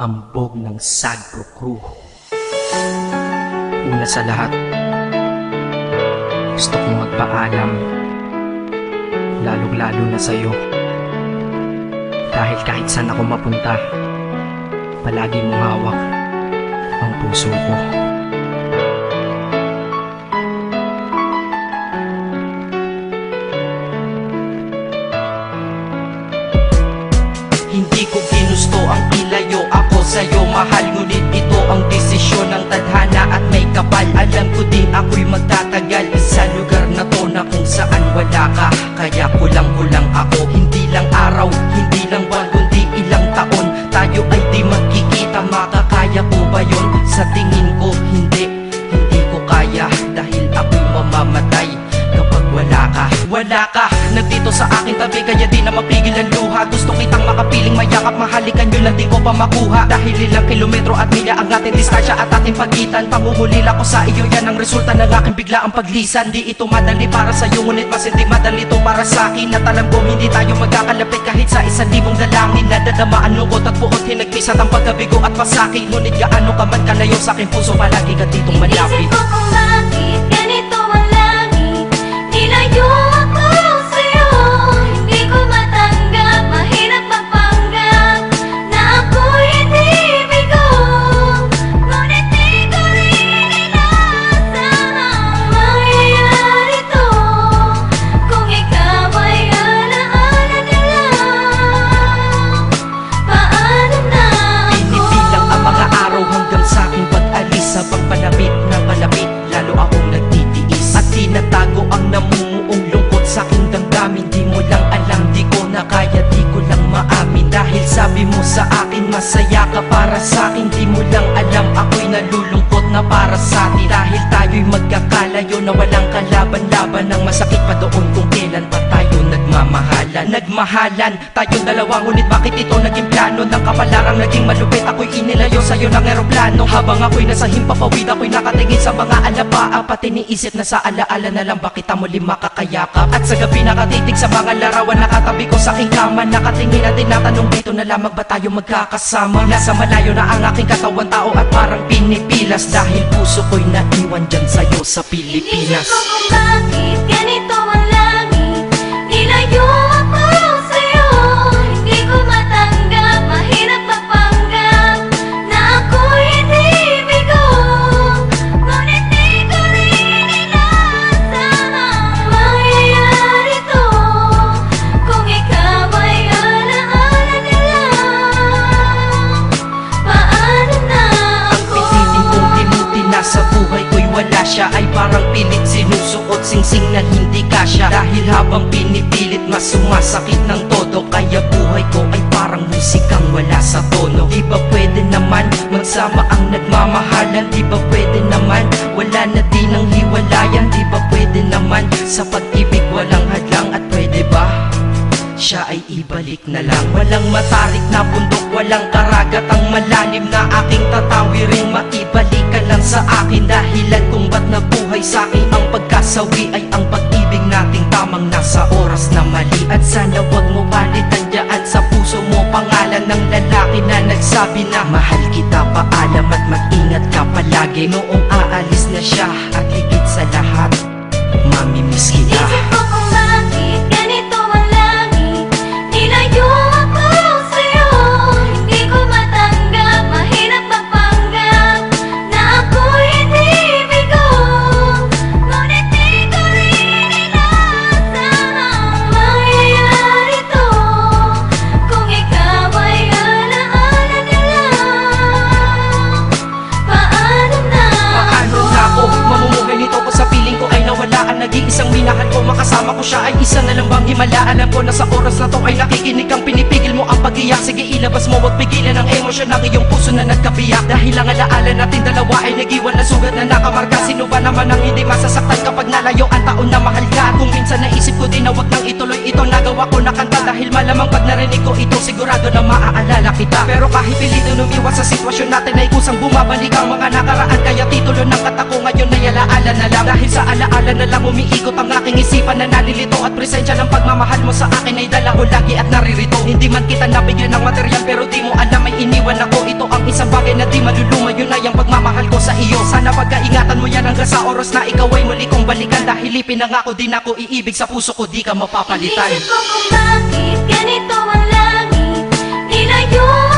hambog ng Sagro Crew. Una sa lahat, gusto kong magpaalam, lalong-lalo na sa'yo. Dahil kahit saan ako mapunta, palagi mong hawak ang puso ko. Ang desisyon ng tadhana at may kapal Alam ko din ako'y magtatagal. Sa lugar na to na kung saan wala ka Kaya kulang-kulang ako. Hindi lang araw, hindi lang buwan Kundi ilang taon. Tayo ay di magkikita Makakaya ko ba yun? Sa tingin ko hindi Hindi ko kaya. Dahil ako'y mamamatay kapag wala ka. Wala ka, nandito sa akin tabi Kaya di na mapigil ang luha. Gusto kitang makapiling mayakap Mahalikan yun lang di ko pa makuha. Dahil ilang kilometro at milya ang ating distansya At ating pagitan. Pangungulila ko sa iyo Yan ang resulta ng aking biglaang paglisan. Di ito madali para sa iyo Ngunit mas hindi madali to para sa akin At alam ko hindi tayo magkakalapit Kahit sa isang libong dalangin. Nadadama ang lungkot at buot Hinagpis at ang pagkabigo at pasakit. Ngunit gaano ka man kalayo sa aking puso Palagi ka ditong malapit akin, Nagmahalan, tayong dalawa Ngunit bakit ito naging plano? Ng kapalarang naging malupit Ako'y inilayo sa'yo ng eroplano. Habang ako'y nasa himpapawid Ako'y nakatingin sa mga alapaa Pati niisip na sa alaala na lang Bakit muli makakayakap? At sa gabi nakatitig sa mga larawan Nakatabi ko sa aking kama Nakatingin at tinatanong dito na lamang ba tayo magkakasama? Nasa malayo na ang aking katawan tao At parang pinipilas. Dahil puso ko'y naiwan dyan sa'yo sa Pilipinas. Inisip ko kung bakit ganito singsing na hindi kasya. Dahil habang pinipilit mas sumasakit ng todo. Kaya buhay ko ay parang musikang wala sa tono. Di ba pwede naman magsama ang nagmamahalan. Di ba pwede naman wala na din ang hiwalayan. Di ba pwede naman sa pag-ibig walang hadlang. At pwede ba? Siya ay ibalik na lang. Walang matarik na bundok, walang karagat. Ang malalim na aking tatawirin Maibalik ka lang sa akin. Dahilan kung ba't nabuhay sa akin pagkasawi ay ang pag-ibig nating Tamang nasa oras na mali. At sana wag mo palitan dyan sa puso mo. Pangalan ng lalaki na nagsabi na Mahal kita, paalam at mag-ingat ka palagi. Noong aalis na siya at higit sa lahat Mamimiss kita na himala Alam ko na sa oras na to ay nakikinig ang pag-iyak Sige ilabas mo wag pigilan ang emosyon ng iyong puso na nagkabiyak. Dahil ang alaala natin dalawa ay nag-iwan na sugat na nakamarka Sino ba naman ang hindi masasaktan kapag nalayo ang taon na mahal ka? Kung minsan naisip ko din na wag nang ituloy ito Nagawa ko na kanta. Dahil malamang pag narinig ko ito Sigurado na maaalala kita. Pero kahit pilitin umiwas sa sitwasyon natin ay kusang bumabalik ang mga nakaraan. Kaya titulo ng kata ko ngayon ay alaala na lang. Dahil sa alaala na lang umiikot ang aking isipan na nalilito. At presensya ng pagmamahal mo sa akin ay dala ko lagi at naririto. Hindi man kita nabigyan ng material pero di mo alam ay iniwan ako. Ito ang ang isang bagay na di maluluma Yun ay ang pagmamahal ko sa iyo. Sana pagkaingatan mo yan hanggang sa oras na ikaw ay muli kong balikan. Dahil ipinangako din ako iibig sa puso ko di ka mapapalitan. Inisip ko kung bakit ganito ang langit Nilayo